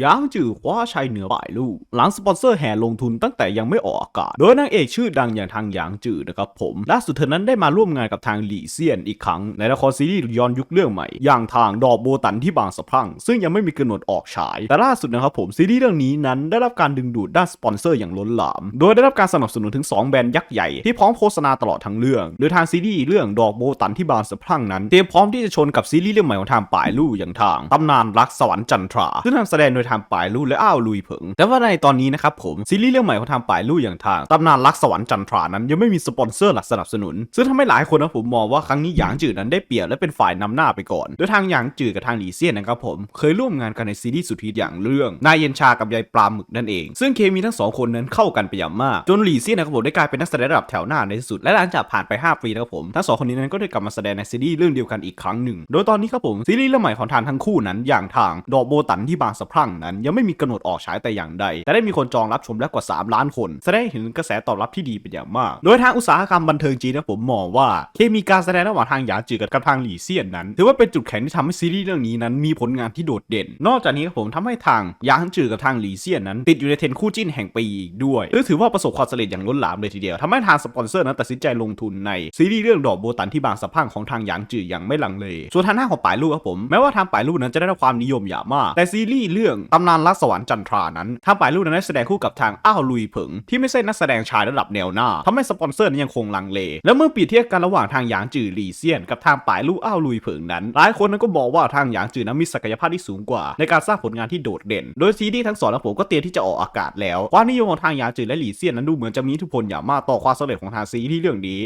ยางจือคว้าชัยเหนือป่ายลูกหลังสปอนเซอร์แห่ลงทุนตั้งแต่ยังไม่ออกอากาศ โดยนางเอกชื่อดังอย่างทางหยางจือนะครับผมล่าสุดเธอนั้นได้มาร่วมงานกับทางหลี่เซียนอีกครั้ง ในละครซีรีส์ย้อนยุคเรื่องใหม่ อย่างทางดอกโบตันที่บางสะพรั่ง ซึ่งยังไม่มีกำหนดออกฉาย แต่ล่าสุดนะครับผมซีรีส์เรื่องนี้นั้นได้รับการดึงดูดด้านสปอนเซอร์อย่างล้นหลาม โดยได้รับการสนับสนุนถึง 2 แบรนด์ยักษ์ใหญ่ที่พร้อมโฆษณาตลอดทั้งเรื่อง โดยทางซีรีส์เรื่องดอกโบตันที่บางสะพรั่งนั้นเตรียมพร้อมที่จะชนกับซีรีส์เรื่องใหม่ของทางป่ายลู่อย่างทางตำนานรักสวรรค์จันทราซึ่งนำแสดงโดยทางป่ายลู่และอ้าวลุยเผิง แต่ว่าในตอนนี้นะครับผมซีรีส์เรื่องใหม่ของทางป่ายลู่อย่างทางตำนานรักสวรรค์จันทรานั้นยังไม่มีสปอนเซอร์หลักสนับสนุน ซึ่งทำให้หลายคนนะผมมองว่าครั้งนี้หยางจือนั้นได้เปรียบและเป็นฝ่ายนำหน้าไปก่อนโดยทางหยางจือกับทางหลีเซียนนะครับผมเคยร่วมงานกันในซีรีส์สุดฮิตอย่างเรื่องนายเย็นชากับยายปลาหมึกนั่นเอง ซึ่งเคมีทั้งสองคนนั้นเข้ากันไปอย่างมากจนหลีเซียนนะครับผมได้กลายเป็นนักแสดงระดับแถวหน้าในที่สุด และหลังจากผ่านไป5ปีนะครับผมทั้งสองคนนี้นั้นก็ได้กลับมาแสดงในซีรีส์เรื่องเดียวกันอีกครั้งหนึ่ง โดยตอนนี้ครับผมซีรีส์เรื่องใหม่ของทางทั้งคู่นั้นอย่างทางดอกโบตันที่บางสะพรั่งนั้น ยังไม่มีกำหนดออกฉายแต่อย่างใด แต่ได้มีคนจองรับชมแล้วกว่า 3 ล้านคน แสดงให้เห็นกระแสตอบรับที่ดีเป็นอย่างมาก โดยทางอุตสาหกรรมบันเทิงจีนนะผมมองว่าเคมีการแสดงระหว่างทางหยาจือกับทางหลี่เซียนนั้น ถือว่าเป็นจุดแข็งที่ทำให้ซีรีส์เรื่องนี้นั้นมีผลงานที่โดดเด่น นอกจากนี้ครับผมทำให้ทางหยางจือกับทางหลี่เซียนนั้น ติดอยู่ในเทรนคู่จิ้นแห่งปีอีกด้วยซึ่งถือว่าประสบความสำเร็จอย่างล้นหลามเลยทีเดียวทำให้ทางสปอนเซอร์นั้นตัดสินใจลงทุนในซีรีส์เรื่องดอกโบตันที่บางสะพังของทางหยางจืออย่างไม่ลังเลส่วนทางหน้าของป่ายลู่ครับผมแม้ว่าทางป่ายลู่นั้นจะได้รับความนิยมอย่างมาก แต่ซีรีส์เรื่องตำนานรักสวรรค์จันทรานั้นทาป่ายลู่นั้นได้แสดงคู่กับทางอ้าวลุยผิงที่ไม่ใช่นักแสดงชายระดับแนวหน้าทำให้สปอนเซอร์นั้นยังคงลังเล และเมื่อเปรียบเทียบกันระหว่างทางหยางจือหลี่เซียน กับทางป่ายลู่อ้าวลุยผิงนั้นหลายคนนั้นก็บอกว่าทางหยางจือนั้นมีศักยภาพที่สูงกว่า ในการสร้างผลงานที่โดดเด่น โดยซีรีทั้งสองนะผมก็เตรียมที่จะออกอากาศแล้วความนิยมของทางหยางจือและหลี่เซียนนั้นดูเหมือนจะมีอิทธิพลอย่างมากต่อความสำเร็จของทางซีรีส์เรื่องนี้